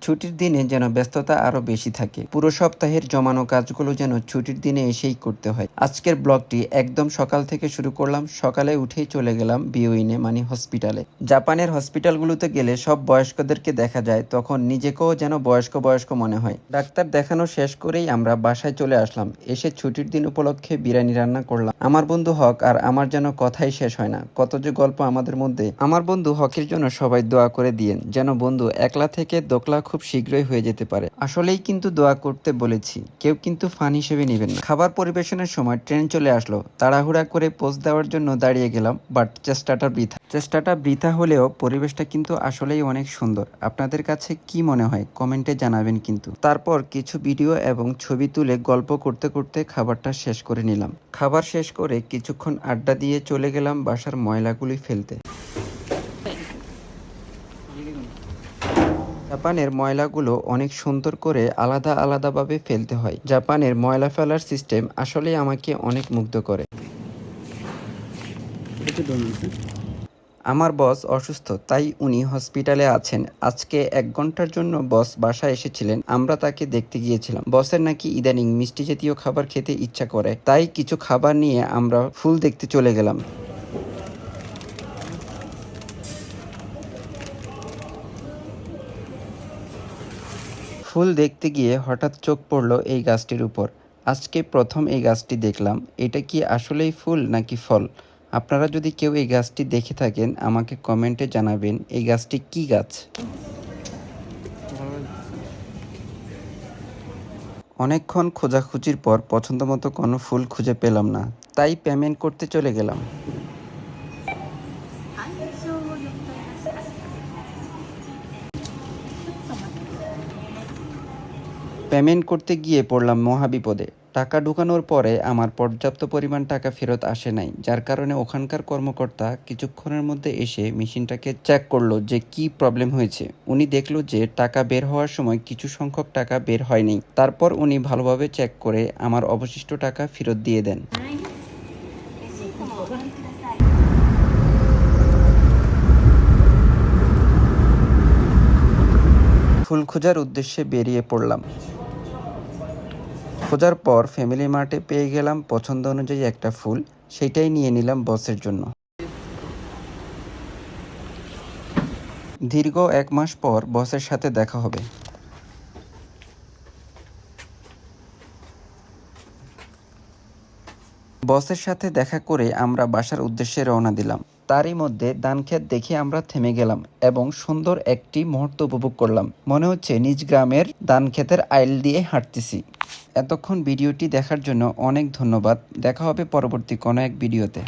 ছুটির দিনে যেন ব্যস্ততা আরও বেশি থাকে। পুরো সপ্তাহের জমানো কাজগুলো যেন ছুটির দিনে এসেই করতে হয়। আজকের ব্লগটি একদম সকাল থেকে শুরু করলাম। সকালে উঠেই চলে গেলাম বিওইনে মানে হসপিটালে। জাপানের হসপিটালগুলোতে গেলে সব বয়স্কদেরকে দেখা যায়, তখন নিজেকেও যেন বয়স্ক বয়স্ক মনে হয়। ডাক্তার দেখানো শেষ করেই আমরা বাসায় চলে আসলাম। এসে ছুটির দিন উপলক্ষে বিরিয়ানি রান্না করলাম। আমার বন্ধু হক আর আমার যেন কথাই শেষ হয় না। কত যে গল্প আমাদের মধ্যে। আমার বন্ধু হকের জন্য সবাই দোয়া করে দিয়েন, যেন বন্ধু একলা থেকে দোকলা খুব শীঘ্রই হয়ে যেতে পারে। আসলেই কিন্তু দোয়া করতে বলেছি। কেউ কিন্তু ফান হিসেবে নেবেন না। খাবার পরিবেশনের সময় ট্রেন চলে আসলো। তাড়াহুড়া করে পোস্ট দেওয়ার জন্য দাঁড়িয়ে গেলাম, বাট চেষ্টাটা বৃথা। চেষ্টাটা বৃথা হলেও পরিবেশটা কিন্তু আসলেই অনেক সুন্দর। আপনাদের কাছে কি মনে হয়? কমেন্টে জানাবেন কিন্তু। তারপর কিছু ভিডিও এবং ছবি তুলে গল্প করতে করতে খাবারটা শেষ করে নিলাম। খাবার শেষ করে কিছুক্ষণ আড্ডা দিয়ে চলে গেলাম বাসার ময়লাগুলি ফেলতে। জাপানের ময়লাগুলো অনেক সুন্দর করে আলাদা আলাদাভাবে ফেলতে হয়। জাপানের ময়লা ফেলার সিস্টেম আসলে আমাকে অনেক মুগ্ধ করে। আমার বস অসুস্থ তাই উনি হসপিটালে আছেন। আজকে এক ঘণ্টার জন্য বস বাসায় এসেছিলেন আমরা তাকে দেখতে গিয়েছিলাম। বসের নাকি ইদানিং মিষ্টি জাতীয় খাবার খেতে ইচ্ছা করে তাই কিছু খাবার নিয়ে আমরা ফুল দেখতে চলে গেলাম। ফুল দেখতে গিয়ে হঠাৎ চোখ পড়ল এই গাছটির উপর। আজকে প্রথম এই গাছটি দেখলাম। এটা কি আসলেই ফুল নাকি ফল? আপনারা যদি কেউ এই গাছটি দেখে থাকেন, আমাকে কমেন্টে জানাবেন এই গাছটি কি গাছ। অনেকক্ষণ খোঁজাখুঁজির পর পছন্দ মতো কোনো ফুল খুঁজে পেলাম না। তাই পেমেন্ট করতে চলে গেলাম। পেমেন্ট করতে গিয়ে পড়লাম মহাবিপদে। টাকা ঢুকানোর পরে আমার পর্যাপ্ত পরিমাণ টাকা ফেরত আসে নাই, যার কারণে ওখানকার কর্মকর্তা কিছুক্ষণের মধ্যে এসে মেশিনটাকে চেক করল যে কি প্রবলেম হয়েছে। উনি দেখল যে টাকা বের হওয়ার সময় কিছু সংখ্যক টাকা বের হয়নি। তারপর উনি ভালোভাবে চেক করে আমার অবশিষ্ট টাকা ফেরত দিয়ে দেন। ফুল খোঁজার উদ্দেশ্যে বেরিয়ে পড়লাম। খোঁজার পর ফ্যামিলি মার্টে পেয়ে গেলাম, পছন্দ অনুযায়ী একটা ফুল, সেটাই নিয়ে নিলাম বসের জন্য। দীর্ঘ এক মাস পর বসের সাথে দেখা হবে। বসের সাথে দেখা করে আমরা বাসার উদ্দেশ্যে রওনা দিলাম। তারই মধ্যে ধানক্ষেত দেখে আমরা থেমে গেলাম এবং সুন্দর একটি মুহূর্ত উপভোগ করলাম। মনে হচ্ছে নিজ গ্রামের ধানক্ষেতের আইল দিয়ে হাঁটতেছি। এতক্ষণ ভিডিওটি দেখার জন্য অনেক ধন্যবাদ। দেখা হবে পরবর্তী কোনো এক ভিডিওতে।